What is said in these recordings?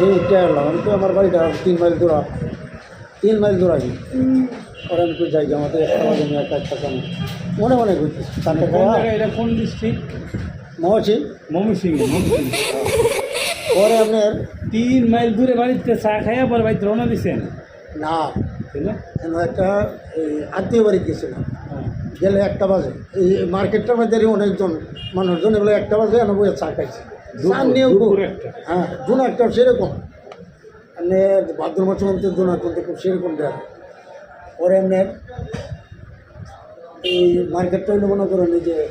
আমি উঠে আসলাম আমি তো আমার বাড়িটা তিন মাইল দূরা তিন মাইল দূর আগে। পরে আমি যাই আমাদের একটা বাজে আমি একটা কেন। মনে মনে জায়গায় এটা? কোন ডিস্ট্রিক্ট ময়মনসিংহ ময়মনসিংহ পরে আপনার? তিন মাইল দূরে বাড়িতে চা খাইয়া পরে বাড়িতে রওনা দিছেন? না। একটা আত্মীয় বাড়ি গেছিলাম গেলে একটা বাজে। এই মার্কেটটার মধ্যে অনেকজন মানুষজন এগুলো একটা বাজে বইয়ে চা খাইছে। একটা। হ্যাঁ একটা সেরকম। মানে ভাদ্র মধ্যে দুনা কিন্তু খুব সেরকম দেয়। পরে এমনি এই মার্কেটটা হইল মনে করেন যে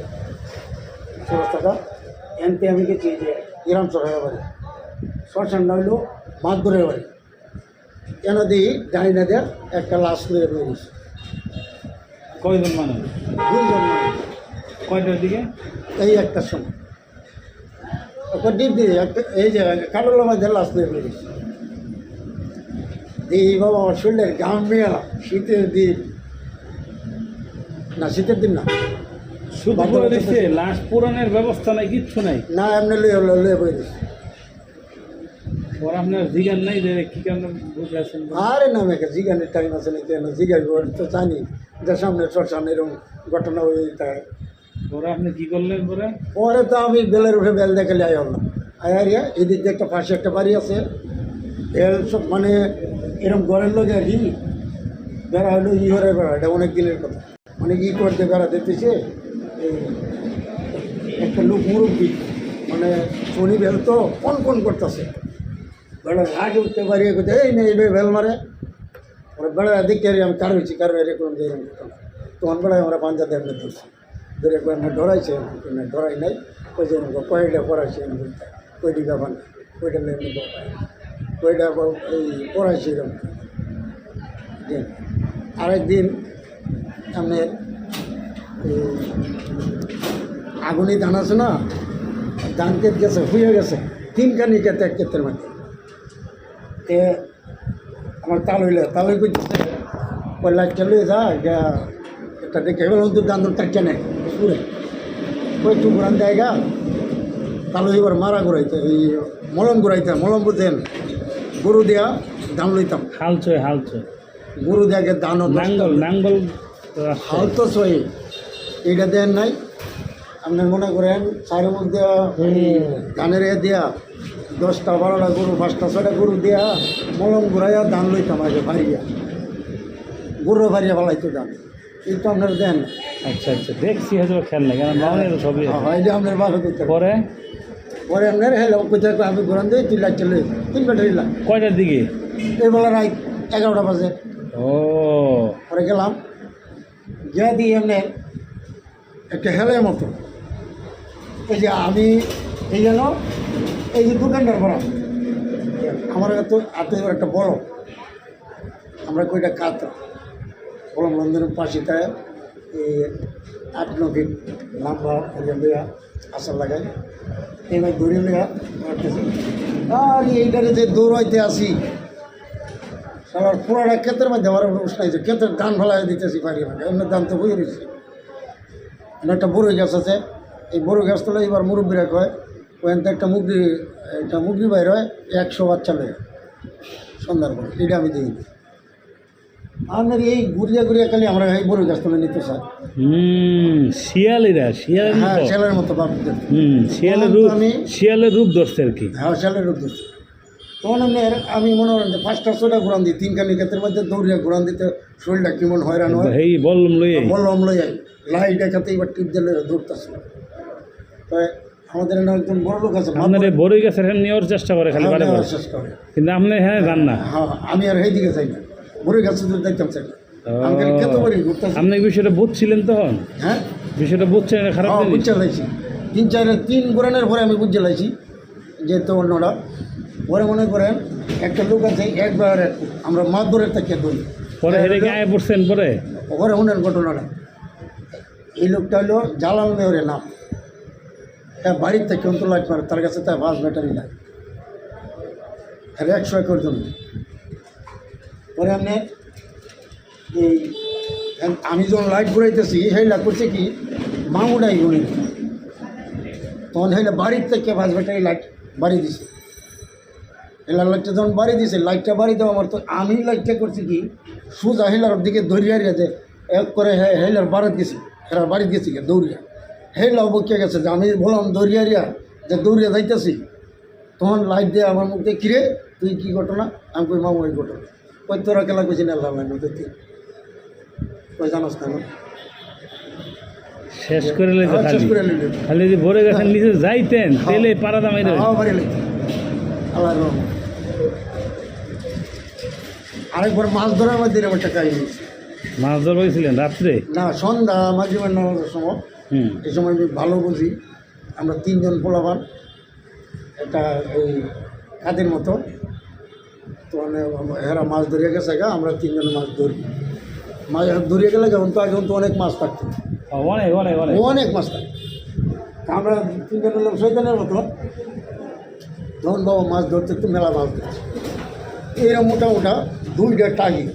সংস্থাটা এনতে আমি গেছি যে ইরাম সরকারের বাড়ি। শ্মশানটা হইল মাদুরের বাড়ি। কেন দিই জানি না দেয় একটা লাশ করে বেরিয়েছে কয়জন মানুষ? দুইজন মানুষ। কয়টার দিকে? এই একটা সময় ওকে ডিপ দিয়ে এই যে কালোর মধ্যে লাশ দিয়ে বেরিয়েছে এই বাবা আমার শরীরের গাম শীতের দিন। না শীতের দিন না। লাশ পুরানোর ব্যবস্থা নাই কিচ্ছু নাই। না এমনি লুয়ে লুয়ে দিচ্ছে ওর আপনার জিগান নাই যে কি কারণে বুঝে আছেন আরে না মেয়েকে জিগানের টাইম আছে নাকি? জিগাই তো জানি। যে সামনে শ্মশান এরকম ঘটনা হয়ে যেতে পরে? তো আমি বেলের উঠে বেল দেখালে আই হলাম আয়ারিয়া এদিক দিয়ে একটা পাশে একটা বাড়ি আছে। বেল সব মানে এরকম ঘরের লোক আর কি। বেড়া হলো ই হরে বেড়া, এটা অনেক দিনের কথা। মানে ই করতে বেড়া দিতেছে একটা লোক মুরব্বী মানে শনি বেল তো কোন কোন করতেছে। বেড়া আগে উঠতে পারি কোথায় এই নেই এই বেল মারে? ওরা বেড়া দেখতে পারি আমি কার হয়েছি, কারও এরকম তখন বেড়ায় আমরা পাঞ্জা দেব ধরছি। ধরে কয়ে না ডরাইছে না, ডরাই নাই। ওই যে এরকম কয়টা পড়াইছে বলতে কয়টি গাবান কয়টা এমনি কয়টা এই পড়াইছে এরকম। আরেকদিন আপনার আগুনে ধান আছে না, ধান কেট গেছে, হয়ে গেছে, তিনখানি কেতে এক ক্ষেত্রের মধ্যে। তে আমার তাল হইলে, তাল হয়ে করতেছে ওই লাইট চালু যা একটা দেখে এবার অন্তর দান টাকা নেয় পুরে। ওই একটু ঘুরান দেয় গা তাল এবার মারা ঘুরাইতে এই মলম ঘুরাইতে মলম বুঝেন গরু দেয়া দাম লইতাম। হালচয় হালচয় গরু দেয়াকে দানও নাঙ্গল নাঙ্গল। হাল তো সই এইটা দেন নাই। আপনার মনে করেন চারের মধ্যে ধানের এ দেয়া দশটা বারোটা গরু পাঁচটা ছয়টা গরু দেয়া মলম ঘুরাইয়া ধান লইতাম আগে ভারিয়া। গরু ভারিয়া ফেলাইতো ধান। কিন্তু আপনার দেন। আচ্ছা আচ্ছা দেখছি হয়তো খেয়াল নাই কারণ মামনের সবই আছে। হ্যাঁ এটা আপনার বাসা করতে। পরে? পরে আপনার হেলো কোথায় আমি ঘুরান দিই লাইট চলে তিন বেটা দিলাম। কয়টার দিকে? এই বেলা রাত এগারোটা বাজে। ও। পরে গেলাম গিয়ে দিই এমনি একটা হেলের মতো। এই যে আমি এই যেন এই যে দোকানটার ভরা আমার তো হাতে একটা বড়। আমরা কইটা কাতা বললাম লন্ডনের পাশে তাই এই আট ফিট লম্বা দেওয়া আসার লাগাই এইবার ধরে নেওয়া আর এইটারে যে দৌড়াইতে আসি সবার পুরাটা ক্ষেতের মধ্যে আমার উষ্ণাইছে ক্ষেতের ধান ফেলাই দিতেছি পারি আমাকে অন্য ধান তো রয়েছে। এখানে একটা বড়ই গাছ আছে। এই বড় গাছ তোলা এবার মুরব্বীরা কয়, ওখান একটা মুগরি একটা মুগরি বাইর হয়, একশো বাচ্চা লেগে সন্ধ্যার পরে এটা আমি দিই আপনার এই ঘুরিয়া ঘুরিয়া খালি আমরা এই বড় গাছ তোলা নিতে চাই হুম শিয়ালিরা শিয়ালের হ্যাঁ মতো। ছেলের মতো হুম শিয়ালের রূপ আমি- শিয়ালের রূপ ধরছে আর কি। হ্যাঁ ছেলের রূপ দিচ্ছে তখন আমি আমি মনে করেন যে পাঁচটা ছয়টা ঘুরান দিই তিনখানি ক্ষেত্রের মধ্যে দৌড়িয়া ঘুরান দিতে শরীরটা কেমন হয়রান হয়। এই বললাম লই বললাম লই যাই লাইট একাতে এবার টিপ দিলে দৌড়তেছিল তো আমাদের একজন বড় লোক আছে আপনার বড়ই গাছের হ্যাঁ নেওয়ার চেষ্টা করে খালি বারে বারে। করে। কিন্তু আপনি হ্যাঁ যান না হ্যাঁ আমি আর এই দিকে যাই না। বড় গাছে তো দেখতাম ঘুরতেছি আপনি বিষয়টা বুঝছিলেন তখন? হ্যাঁ? বিষয়টা বুঝছেন খারাপ হ্যাঁ বুঝতে লাইছি তিন চার তিন ঘোরানোর পরে আমি বুঝতে লাইছি যে তো অন্যরা পরে মনে করেন একটা লোক আছে একবার আমরা ধরে তাকে ধরি পরে গায়ে পড়ছেন পরে? ওখানে উনার ঘটনাটা এই লোকটা হলো জালাল মেয়রের নাম। হ্যাঁ বাড়ির থেকে অন্ত লাইট মারে তার কাছে তার বাস ব্যাটারি নাই। আর একশো একর জমি। পরে আপনি এই আমি যখন লাইট ঘুরাইতেছি হেলা করছে কি মামুটাই গুনি তখন হেলে বাড়ির থেকে বাস ব্যাটারি লাইট বাড়ি দিছে। হেলার লাইটটা যখন বাড়ি দিছে লাইটটা বাড়ি দেওয়া আমার তো আমি লাইটটা করছি কি, সুজা হেলার দিকে দৌড়িয়ে গেছে এক করে হেলার বাড়িতে গেছি হেলার বাড়িতে গেছি গে দৌড়িয়া। হেলাও বকিয়ে গেছে যে আমি বললাম, দৌড়িয়া রিয়া যে দৌড়িয়া যাইতেছি। তখন লাইট দিয়ে আমার মুখে কিরে, তুই কি ঘটনা? আমি কই, মামু ঘটনা। তোরা কেলা কইছি না আল্লাহ মধ্যে তুই ওই জানাস না না? শেষ করে লইতে হ্যাঁ, খালি। খালি যদি ভরে গেছেন নিচে যাইতেন হ্যাঁ। তেলে পাড়া দামাই দেবে হ্যাঁ, রহমত। আরেকবার মাছ ধরার মধ্যে একটা কাহিনী মাছ ধরবা গেছিলেন রাত্রে? না সন্ধ্যা মাঝে মাঝে সময়। এই সময় আমি ভালো বুঝি। আমরা তিনজন পোলাবান একটা এই কাদের মতো। তো মানে এরা মাছ ধরিয়ে গেছে গা আমরা তিনজনে মাছ ধরি। মাছ ধরিয়ে গেলে যখন তো এখন তো অনেক মাছ থাকতো। অনেক অনেক অনেক। অনেক মাছ থাকতো। আমরা তিনজন হলাম শৈতানের মতো। তখন বাবা মাছ ধরতে একটু মেলা মাছ ধরছে। এইরকম মোটা মোটা দুইটা টাগি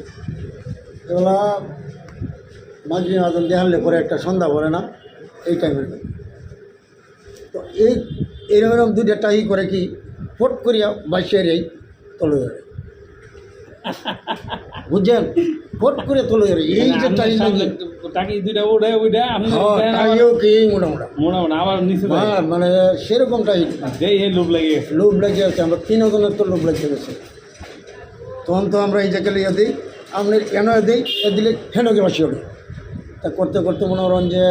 এগুলা মাঝে আদম দেখালে পরে একটা সন্ধ্যা পরে না এই টাইমের তো এই এরকম এরকম দুইটা টাগি করে কি ফট করিয়া বাইশের এই তলে ধরে। বুঝছেন? ফট করে তলে এই যে নাকি টাকি দুইটা উঠে উঠে আপনি হ্যাঁ টাগিও কি মোটা মোটা? মনে মনে আবার নিচে হ্যাঁ মানে সেরকম টাইট যেই এই লোভ লেগে গেছে। লোভ লেগে আছে আমরা তিনজনের তো লোভ লেগে গেছে। তখন তো আমরা এই জায়গায় লিয়ে দিই আপনি কেন দিই এ দিলে ফেনো গে বাসি ওঠে তা করতে করতে মনে করেন যে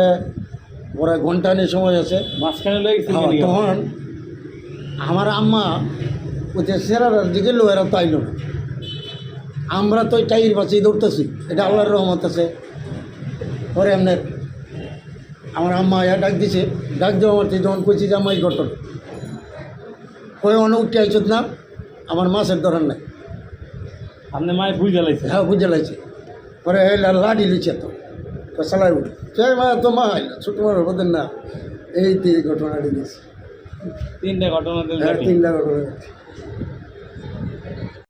ওরা ঘণ্টা নিয়ে সময় আছে। মাঝখানে হ্যাঁ, তখন আমার আম্মা ওতে সেরার দিকে লোয়েরা তাইল না। আমরা তো টাইর বাঁচিয়ে দৌড়তেছি এটা আল্লাহর রহমত আছে। পরে এমনি আমার আম্মা ইয়া ডাক দিছে ডাক দেওয়া আমার যখন কইছি যে আমার এই ঘটনা ওই অনেক উঠে আইছত না আমার মাছের ধরার নাই। আপনি মায় বুঝে লাইছে হ্যাঁ বুঝে লাগছে পরে লাডি লিছে তো চালাই উঠে। মা তো মা ছোটো মার বদেন না এই ঘটনাটি দিয়েছে তিনটা ঘটনা দিল হ্যাঁ তিনটা ঘটনা